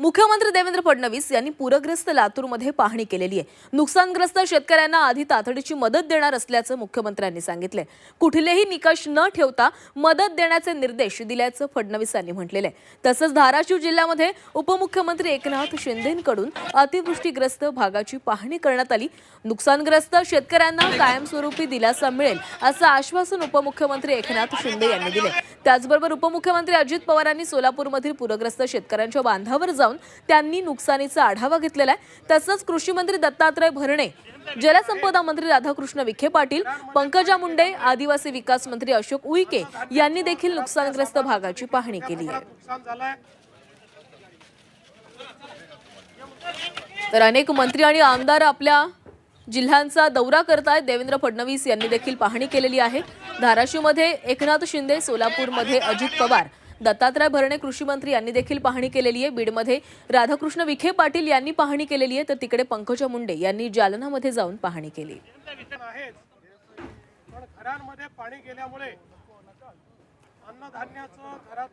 मुख्यमंत्री देवेंद्र फडणवीस यांनी पूरग्रस्त लातूरमध्ये पाहणी केलेली आहे. नुकसानग्रस्त शेतकऱ्यांना आधी तातडीची मदत देणार असल्याचं मुख्यमंत्र्यांनी सांगितलंय. कुठलेही निकष न ठेवता मदत देण्याचे निर्देश दिल्याचं फडणवीस यांनी म्हटलेलं आहे. तसंच धाराशिव जिल्ह्यामध्ये उपमुख्यमंत्री एकनाथ शिंदेकडून अतिवृष्टीग्रस्त भागाची पाहणी करण्यात आली. नुकसानग्रस्त शेतकऱ्यांना कायमस्वरूपी दिलासा मिळेल असं आश्वासन उपमुख्यमंत्री एकनाथ शिंदे यांनी दिले त्याचबरोबर उपमुख्यमंत्री अजित पवारांनी सोलापूरमधील पूरग्रस्त शेतकऱ्यांच्या बांधावर जाऊन त्यांनी नुकसानीचा आढावा घेतलेला आहे. तसंच कृषी मंत्री दत्तात्रय भरणे जलसंपदा मंत्री राधाकृष्ण विखे पाटील पंकजा मुंडे आदिवासी विकास मंत्री अशोक उईके यांनी देखील नुकसानग्रस्त भागाची पाहणी केली आहे. तर अनेक मंत्री आणि आमदार आपल्या जिल्ह्यांचा दौरा करतायत. देवेंद्र फडणवीस यांनी देखील पाहणी केलेली आहे. धाराशिवमध्ये एकनाथ शिंदे सोलापूरमध्ये अजित पवार. दत्तात्रय भरणे कृषी मंत्री यांनी देखील पाहणी केलेली आहे. बीडमध्ये राधाकृष्ण विखे पाटील यांनी पाहणी केलेली आहे. तर तिकडे पंकजा मुंडे यांनी जालनामध्ये जाऊन पाहणी केली. आहेच. घरांमध्ये पाणी गेल्यामुळे अन्नधान्याचं घरात